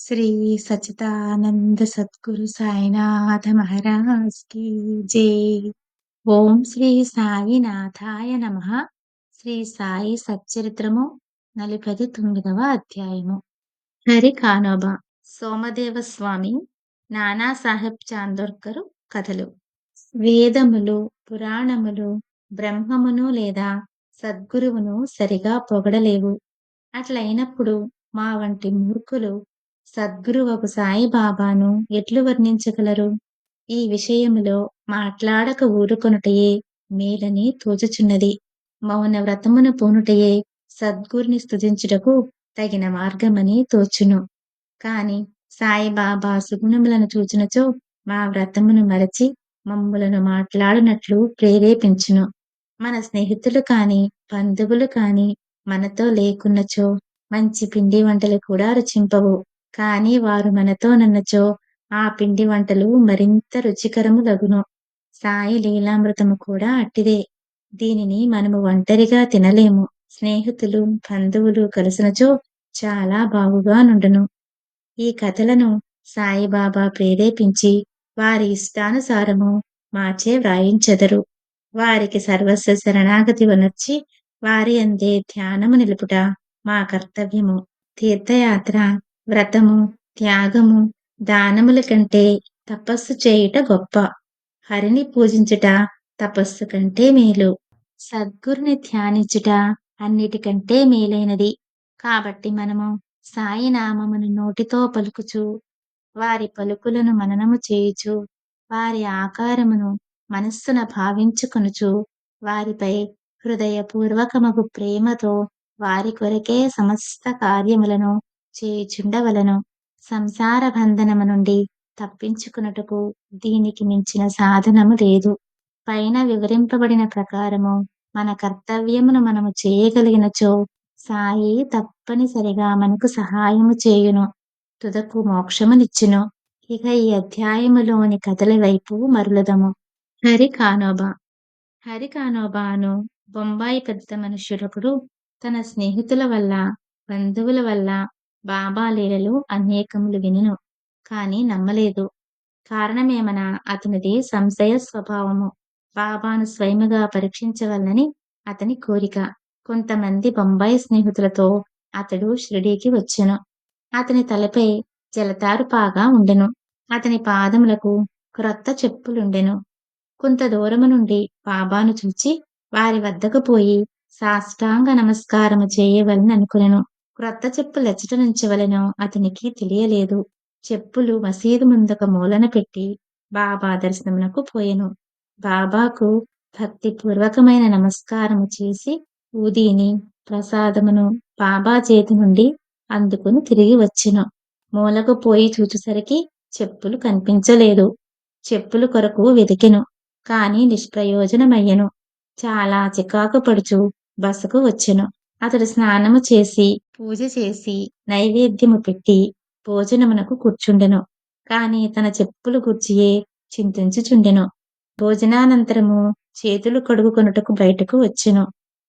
శ్రీ సచితానంద సద్గురు సాయినాథ మహారాజ్కి జై. ఓం శ్రీ సాయినాథాయ నమ. శ్రీ సాయి సచ్చరిత్రము నలభై తొమ్మిదవ అధ్యాయము. హరి కానోబా. సోమదేవ స్వామి నానాసాహెబ్ చాందోర్కరు కథలు. వేదములు పురాణములు బ్రహ్మమును లేదా సద్గురువును సరిగా పొగడలేవు. అట్లయినప్పుడు మా వంటి మూర్ఖులు సద్గురువకు సాయిబాబాను ఎట్లు వర్ణించగలరు? ఈ విషయములో మాట్లాడక ఊరుకొనుటయే మేలని తోచుచున్నది. మౌన వ్రతమును పూనుటయే సద్గురుని స్థుతించుటకు తగిన మార్గమని తోచును. కాని సాయిబాబా సుగుణములను చూచినచో మా వ్రతమును మరచి మమ్ములను మాట్లాడినట్లు ప్రేరేపించును. మన స్నేహితులు కాని బంధువులు కాని మనతో లేకున్నచో మంచి పిండి వంటలు కూడా రుచింపవు. కాని వారు మనతో నన్నచో ఆ పిండి వంటలు మరింత రుచికరము లగును. సాయి లీలామృతము కూడా అట్టిదే. దీనిని మనము ఒంటరిగా తినలేము. స్నేహితులు బంధువులు కలిసినచో చాలా బాగుగా నుండును. ఈ కథలను సాయిబాబా ప్రేరేపించి వారి ఇష్టానుసారము మార్చే వ్రాయించెదరు. వారికి సర్వస్వ శరణాగతి వనర్చి వారి అందే ధ్యానము నిలుపుట మా కర్తవ్యము. తీర్థయాత్ర వ్రతము త్యాగము దానముల కంటే తపస్సు చేయుట గొప్ప. హరిని పూజించుట తపస్సు కంటే మేలు. సద్గురుని ధ్యానించుట అన్నిటికంటే మేలైనది. కాబట్టి మనము సాయినామమును నోటితో పలుకుచు వారి పలుకులను మననము చేయుచు వారి ఆకారమును మనస్సున భావించుకొనుచు వారిపై హృదయపూర్వకమగు ప్రేమతో వారి కొరకే సమస్త కార్యములను చేయుచుండవలను సంసార బంధనము నుండి తప్పించుకున్నటకు దీనికి మించిన సాధనము లేదు. పైన వివరింపబడిన ప్రకారము మన కర్తవ్యమును మనము చేయగలిగినచో సాయి తప్పనిసరిగా మనకు సహాయము చేయును తుదకు మోక్షమునిచ్చును. ఇక ఈ అధ్యాయములోని కథల వైపు మరులదము. హరి కానోబా. హరి కానోబాను బొంబాయి పెద్ద మనుష్యుడొకడు తన స్నేహితుల వల్ల బంధువుల వల్ల బాబా లీలలు అనేకములు వినును కాని నమ్మలేదు. కారణమేమన? అతనిది సంశయ స్వభావము. బాబాను స్వయముగా పరీక్షించవలనని అతని కోరిక. కొంతమంది బొంబాయి స్నేహితులతో అతడు షిరిడీకి వచ్చెను. అతని తలపై జలతారు పాగా ఉండెను. అతని పాదములకు క్రొత్త చెప్పులుండెను. కొంత దూరము నుండి బాబాను చూచి వారి వద్దకు పోయి సాష్టాంగ నమస్కారము చేయవలని అనుకునెను క్రొత్త చెప్పులు ఎచ్చట నుంచవలెనో అతనికి తెలియలేదు. చెప్పులు మసీదు ముందొక మూలన పెట్టి బాబా దర్శనమునకు పోయెను. బాబాకు భక్తిపూర్వకమైన నమస్కారము చేసి ఊదీని ప్రసాదమును బాబా చేతి నుండి అందుకుని తిరిగి వచ్చెను. మూలకు పోయి చూచుసరికి చెప్పులు కనిపించలేదు. చెప్పులు కొరకు వెతికెను కాని నిష్ప్రయోజనమయ్యను. చాలా చికాకు పడుచు బసకు వచ్చెను. అతడు స్నానము చేసి పూజ చేసి నైవేద్యము పెట్టి భోజనమునకు కూర్చుండెను. కాని తన చెప్పులు గుర్చియే చింతించుచుండెను. భోజనానంతరము చేతులు కడుగుకొనుటకు బయటకు వచ్చెను.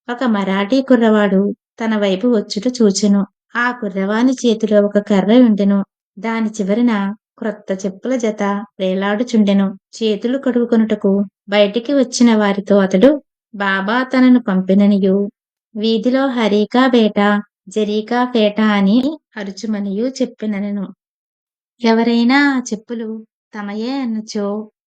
ఒక మరాఠీ కుర్రవాడు తన వైపు వచ్చుట చూచెను. ఆ కుర్రవాని చేతిలో ఒక కర్ర ఉండెను దాని చివరన క్రొత్త చెప్పుల జత వేలాడుచుండెను. చేతులు కడుగుకొనుటకు బయటికి వచ్చిన వారితో అతడు బాబా తనను పంపిననియు. వీధిలో హరికా బేట జరీకా పేట అని అరుచుమనియు చెప్పినను ఎవరైనా ఆ చెప్పులు తమయే అనుచో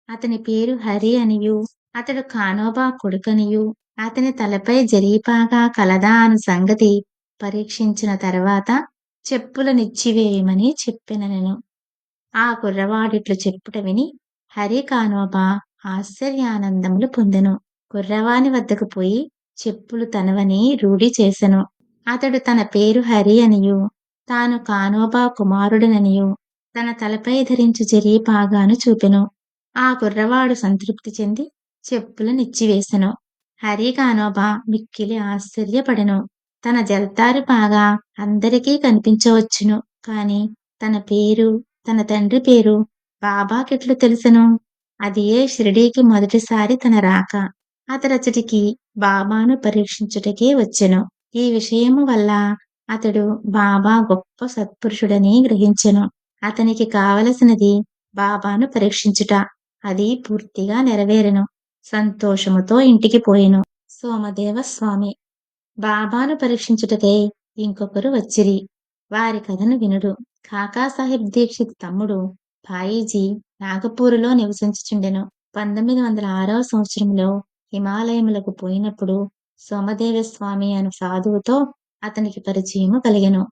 అతని పేరు హరి అనియు అతడు కానోబా కొడుకనియు అతని తలపై జరీపాగా కలదా అను సంగతి పరీక్షించిన తర్వాత చెప్పులనిచ్చివేయమని చెప్పినను ఆ కుర్రవాడిట్లు చెప్పుట విని హరి కానోబా ఆశ్చర్యానందములు పొందెను. కుర్రవాని వద్దకు పోయి చెప్పులు తనవని రూఢి చేసెను. అతడు తన పేరు హరి అనియు. తాను కానోబా కుమారుడననియు. తన తలపై ధరించు జరీపాగాను చూపెను. ఆ కుర్రవాడు సంతృప్తి చెంది చెప్పులు నిచ్చివేశను హరి కానోబా మిక్కిలి ఆశ్చర్యపడెను. తన జల్తారు పాగా అందరికీ కనిపించవచ్చును. కాని తన పేరు తన తండ్రి పేరు బాబాకెట్లు తెలుసెను? అది ఏ షిరిడీకి మొదటిసారి తన రాక. అతడచ్చటికి బాబాను పరీక్షించుటకే వచ్చెను. ఈ విషయము వల్ల అతడు బాబా గొప్ప సత్పురుషుడని గ్రహించెను. అతనికి కావలసినది బాబాను పరీక్షించుట. అది పూర్తిగా నెరవేరెను. సంతోషముతో ఇంటికి పోయెను. సోమదేవ స్వామి బాబాను పరీక్షించుటకై ఇంకొకరు వచ్చిరి. వారి కథను వినుడు. కాకాసాహెబ్ దీక్షిత్ తమ్ముడు భాయిజీ నాగపూరులో నివసించుచుండెను. పంతొమ్మిది వందల ఆరవ సంవత్సరంలో హిమాలయములకు పోయినప్పుడు సోమదేవ స్వామి అను సాధువుతో అతనికి పరిచయము కలిగెను.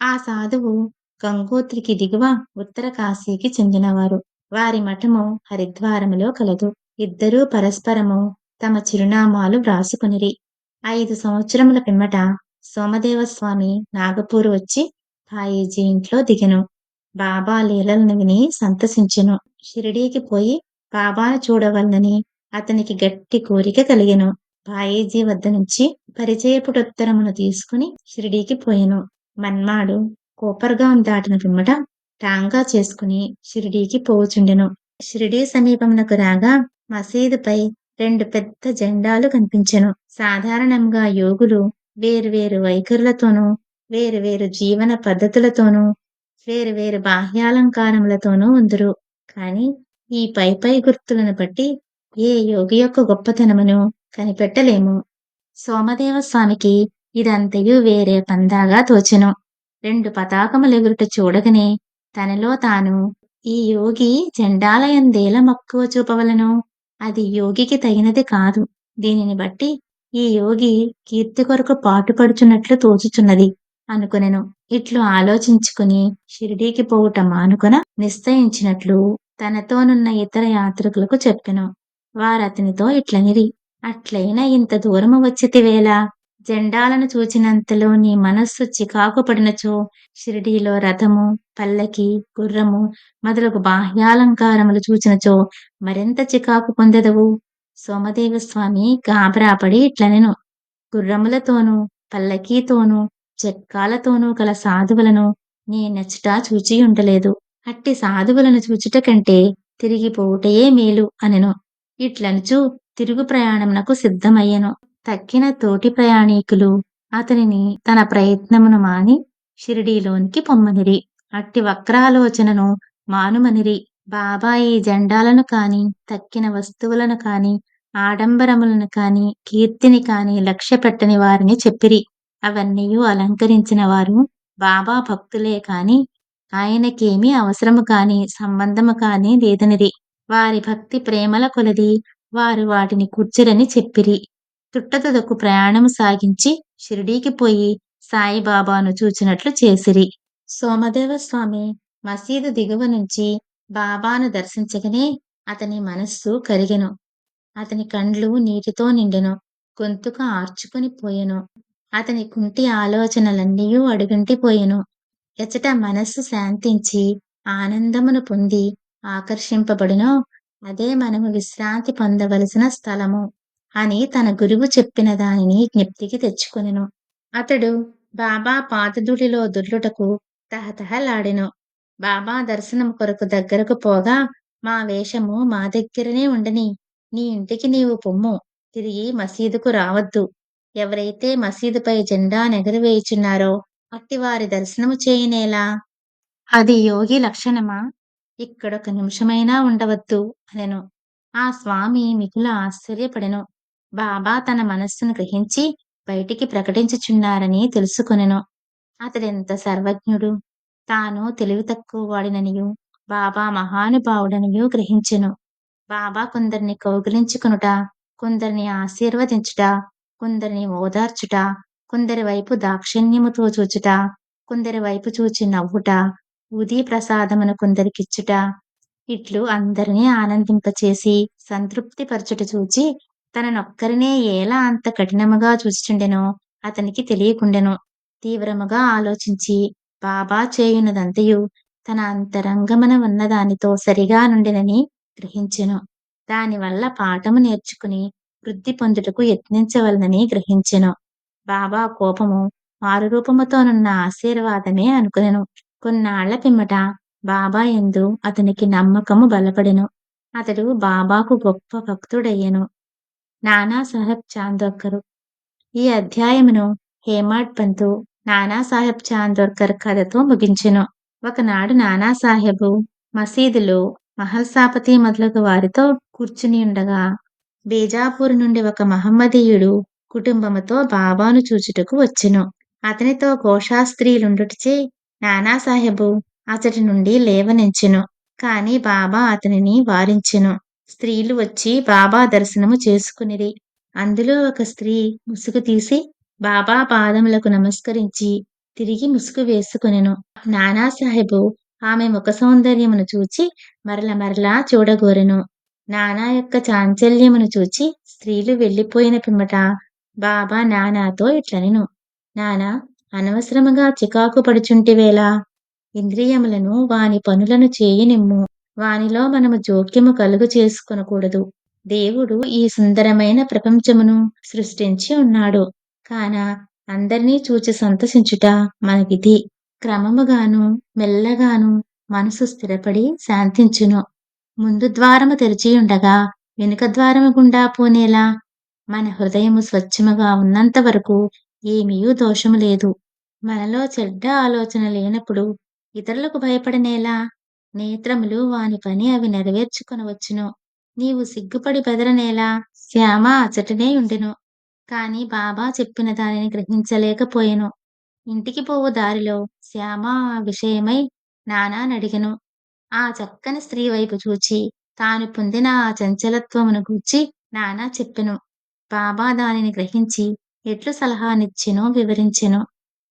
ఆ సాధువు గంగోత్రికి దిగువ ఉత్తర కాశీకి చెందినవారు. వారి మఠము హరిద్వారములో కలదు. ఇద్దరూ పరస్పరము తమ చిరునామాలు వ్రాసుకునిరి. ఐదు సంవత్సరముల పిమ్మట సోమదేవస్వామి నాగపూర్ వచ్చి భాయీజీ ఇంట్లో దిగెను. బాబా లీలలను విని సంతసించెను. షిరిడీకి పోయి బాబాను చూడవలనని అతనికి గట్టి కోరిక కలిగెను. పాయేజీ వద్ద నుంచి పరిచయపుటోత్తరమును తీసుకుని షిరిడీకి పోయెను. మన్మాడు కోపర్గాం దాటిన పిమ్మట టాంగా చేసుకుని షిరిడీకి పోవుచుండెను షిరిడీ సమీపమునకు రాగా మసీదుపై రెండు పెద్ద జెండాలు కనిపించెను. సాధారణంగా యోగులు వేరువేరు వైఖరులతోనూ వేరువేరు జీవన పద్ధతులతోనూ వేరువేరు బాహ్యాలంకారములతోనూ ఉందురు. కానీ ఈ పై పై గుర్తులను బట్టి ఏ యోగి యొక్క గొప్పతనమును కనిపెట్టలేము. సోమదేవ స్వామికి ఇదంతయు వేరే పందాగా తోచెను. రెండు పతాకములెగురుట చూడగనే తనలో తాను ఈ యోగి జెండాలయందేల మక్కువ చూపవలను. అది యోగికి తగినది కాదు. దీనిని బట్టి ఈ యోగి కీర్తి కొరకు పాటుపడుచున్నట్లు తోచుచున్నది అనుకునెను. ఇట్లు ఆలోచించుకుని షిరిడీకి పోవుట మానుకొన నిశ్చయించినట్లు తనతోనున్న ఇతర యాత్రికులకు చెప్పెను. వారతనితో ఇట్లనిరి. అట్లయినా ఇంత దూరము వచ్చితివేళ జెండాలను చూచినంతలో నీ మనస్సు చికాకు పడినచో? షిరిడీలో రథము పల్లకి గుర్రము మొదలగు బాహ్యాలంకారములు చూచినచో మరింత చికాకు పొందెదవు? సోమదేవ స్వామి గాబరాపడి ఇట్లనెను. గుర్రములతోనూ పల్లకీతోనూ చెక్కాలతోనూ కల సాధువులను నేనెచ్చట చూచి ఉండలేదు అట్టి సాధువులను చూచుట కంటే తిరిగిపోవుటయే మేలు అనెను. ఇట్లనుచు తిరుగు ప్రయాణమునకు సిద్ధమయ్యెను. తక్కిన తోటి ప్రయాణీకులు అతనిని తన ప్రయత్నమును మాని షిరిడీలోనికి పొమ్మనిరి. అట్టి వక్రాలోచనను మానుమనిరి. బాబా ఈ జెండాలను కాని తక్కిన వస్తువులను కాని ఆడంబరములను కాని కీర్తిని కాని లక్ష్య పెట్టని వారిని చెప్పిరి. అవన్నీ అలంకరించిన వారు బాబా భక్తులే కాని ఆయనకేమీ అవసరము కాని సంబంధము కాని లేదనిరి. వారి భక్తి ప్రేమల కొలది వారు వాటిని కూర్చరని చెప్పిరి. తుట్టతుదకు ప్రయాణము సాగించి షిరిడీకి పోయి సాయిబాబాను చూచినట్లు చేసిరి. సోమదేవ స్వామి మసీదు దిగువ నుంచి బాబాను దర్శించగనే అతని మనస్సు కరిగెను. అతని కండ్లు నీటితో నిండెను. గొంతుక ఆర్చుకొని పోయెను. అతని కుంటి ఆలోచనలన్నీ అడుగంటి పోయెను. ఎచట మనస్సు శాంతించి ఆనందమును పొంది ఆకర్షింపబడినో అదే మనము విశ్రాంతి పొందవలసిన స్థలము అని తన గురువు చెప్పిన దానిని జ్ఞప్తికి తెచ్చుకొనెను. అతడు బాబా పాదధూళిలో దుర్లుటకు తహతహలాడెను. బాబా దర్శనం కొరకు దగ్గరకు పోగా మా వేషము మా దగ్గరనే ఉండని నీ ఇంటికి నీవు పొమ్ము తిరిగి మసీదుకు రావద్దు. ఎవరైతే మసీదుపై జెండా నెగరవేయుచున్నారో అట్టి వారి దర్శనము చేయనేలా? అది యోగి లక్షణమా? ఇక్కడొక నిమిషమైనా ఉండవద్దు అనెను. ఆ స్వామి మిగుల ఆశ్చర్యపడెను. బాబా తన మనస్సును గ్రహించి బయటికి ప్రకటించుచున్నారని తెలుసుకొనెను. అతడెంత సర్వజ్ఞుడు? తాను తెలివి తక్కువ వాడిననియు బాబా మహానుభావుడనియు గ్రహించెను. బాబా కొందరిని కౌగిలించుకొనుట కొందరిని ఆశీర్వదించుట కొందరిని ఓదార్చుట కొందరి వైపు దాక్షిణ్యముతో చూచుట కొందరి వైపు చూచి నవ్వుట ఉదీ ప్రసాదమును కొందరికిచ్చుట ఇట్లు అందరినీ ఆనందింపచేసి సంతృప్తి పరచుట చూచి తననొక్కరినే ఎలా అంత కఠినముగా చూచుచుండెనో అతనికి తెలియకుండెను. తీవ్రముగా ఆలోచించి బాబా చేయునదంతయు తన అంతరంగమున ఉన్నదానితో సరిగా నుండినని గ్రహించెను. దానివల్ల పాఠము నేర్చుకుని వృద్ధి పొందుటకు యత్నించవలనని గ్రహించెను. బాబా కోపము మారురూపముతోనున్న ఆశీర్వాదమే అనుకునెను. కొన్నాళ్ళ పిమ్మట బాబా ఎందు అతనికి నమ్మకము బలపడెను అతడు బాబాకు గొప్ప భక్తుడయ్యెను నానా సాహెబ్ చాందోక్కరు ఈ అధ్యాయమును హేమాడ్ పంతు నానాసాహెబ్ చాందోర్కర్ కథతో ముగించెను. ఒకనాడు నానాసాహెబు మసీదులో మహల్సాపతి మొదలగు వారితో కూర్చుని ఉండగా బీజాపూర్ నుండి ఒక మహమ్మదీయుడు కుటుంబముతో బాబాను చూచుటకు వచ్చెను. అతనితో ఘోషాస్త్రీలుండుటచే నానాసాహెబు అతడి నుండి లేవనించెను కాని బాబా అతనిని వారించెను. స్త్రీలు వచ్చి బాబా దర్శనము చేసుకునిరి. అందులో ఒక స్త్రీ ముసుగు తీసి బాబా పాదములకు నమస్కరించి తిరిగి ముసుగు వేసుకొనెను. నానాసాహెబు ఆమె ముఖ సౌందర్యమును చూచి మరల మరలా చూడగోరెను. నానా యొక్క చాంచల్యమును చూచి స్త్రీలు వెళ్ళిపోయిన పిమ్మట బాబా నానాతో ఇట్లనెను నానా అనవసరముగా చికాకు పడుచుంటివేలా ఇంద్రియములను వాని పనులను చేయనిమ్ము. వానిలో మనము జోక్యము కలుగు చేసుకొనకూడదు. దేవుడు ఈ సుందరమైన ప్రపంచమును సృష్టించి ఉన్నాడు. కాన అందరినీ చూచి సంతసించుట మన విధి క్రమముగాను మెల్లగాను మనసు స్థిరపడి శాంతించును. ముందు ద్వారము తెరిచియుండగా వెనుక ద్వారము గుండా పోనేలా? మన హృదయము స్వచ్ఛముగా ఉన్నంత వరకు ఏమీయూ దోషము లేదు. మనలో చెడ్డ ఆలోచన లేనప్పుడు ఇతరులకు భయపడనేలా నేత్రములు వాని పని అవి నెరవేర్చుకొనవచ్చును. నీవు సిగ్గుపడి బెదరనేలా శ్యామ అచటనే ఉండెను. కాని బాబా చెప్పిన దానిని గ్రహించలేకపోయెను. ఇంటికి పోవు దారిలో శ్యామ ఆ విషయమై నానానడిగెను. ఆ చక్కని స్త్రీ వైపు చూచి తాను పొందిన ఆ చంచలత్వమును గూర్చి నానా చెప్పెను. బాబా దానిని గ్రహించి ఎట్లు సలహానిచ్చెనో వివరించెను.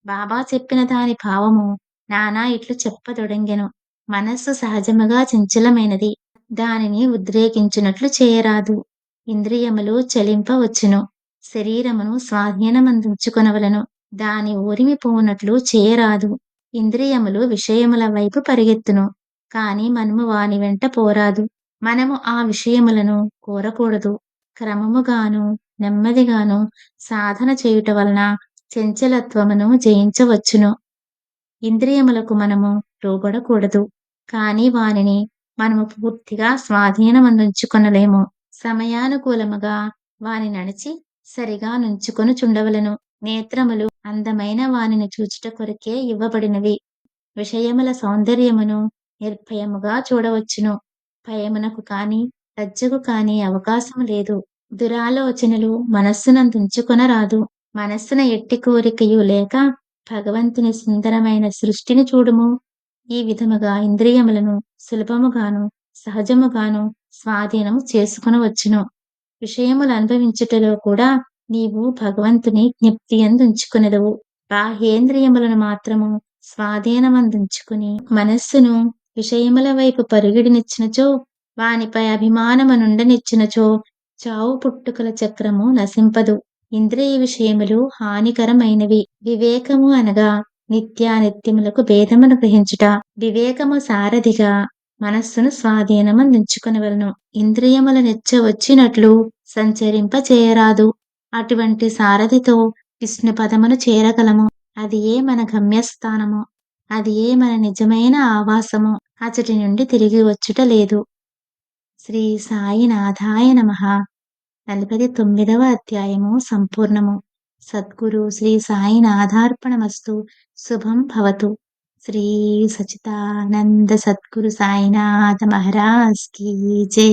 బాబా చెప్పిన దాని భావము నానా ఇట్లు చెప్పదొడంగెను. మనస్సు సహజముగా చంచలమైనది. దానిని ఉద్రేకించునట్లు చేయరాదు. ఇంద్రియములు చలింపవచ్చును. శరీరమును స్వాధీనమందించుకొనవలను. దాని ఊరిమి పోనట్లు చేయరాదు. ఇంద్రియములు విషయముల వైపు పరిగెత్తును. కాని మనము వాని వెంట పోరాదు. మనము ఆ విషయములను కోరకూడదు. క్రమముగాను నెమ్మదిగాను సాధన చేయుట వలన చంచలత్వమును జయించవచ్చును. ఇంద్రియములకు మనము లోబడకూడదు. కానీ వానిని మనము పూర్తిగా స్వాధీనమందుంచుకొనలేము సమయానుకూలముగా వాని నడిచి సరిగా నుంచుకొని చుండవలను. నేత్రములు అందమైన వానిని చూచుట కొరకే ఇవ్వబడినవి. విషయముల సౌందర్యమును నిర్భయముగా చూడవచ్చును. భయమునకు కాని లజ్జకు కాని అవకాశం లేదు. దురాలోచనలు మనస్సునందుంచుకొనరాదు. మనస్సున ఎట్టి కోరికయు లేక భగవంతుని సుందరమైన సృష్టిని చూడుము. ఈ విధముగా ఇంద్రియములను సులభముగాను సహజముగాను స్వాధీనము చేసుకునవచ్చును విషయములు అనుభవించుటలో కూడా నీవు భగవంతుని జ్ఞప్తి అందుంచుకునేదవు బాహ్యేంద్రియములను మాత్రము స్వాధీనమందుంచుకుని మనస్సును విషయముల వైపు పరుగిడినిచ్చినచో వానిపై అభిమానమనుండనిచ్చినచో చావు పుట్టుకల చక్రము నశింపదు. ఇంద్రియ విషయములు హానికరమైనవి. వివేకము అనగా నిత్యానిత్యములకు భేదమును గ్రహించుట. వివేకము సారథిగా మనస్సును స్వాధీనమందించుకునవలను. ఇంద్రియముల నెచ్చ వచ్చినట్లు సంచరింప చేయరాదు. అటువంటి సారథితో విష్ణు పదమును చేరగలము. అది ఏ మన గమ్యస్థానము? అది ఏ మన నిజమైన ఆవాసము? అచటి నుండి తిరిగి వచ్చుట లేదు. శ్రీ సాయినాథాయ నమ. నలభై తొమ్మిదవ అధ్యాయము సంపూర్ణము. సద్గురు శ్రీ సాయినాథార్పణమస్తు. శుభం భవతు. శ్రీ సచితానంద సద్గురు సాయినాథ మహారాజ్ కీ జై.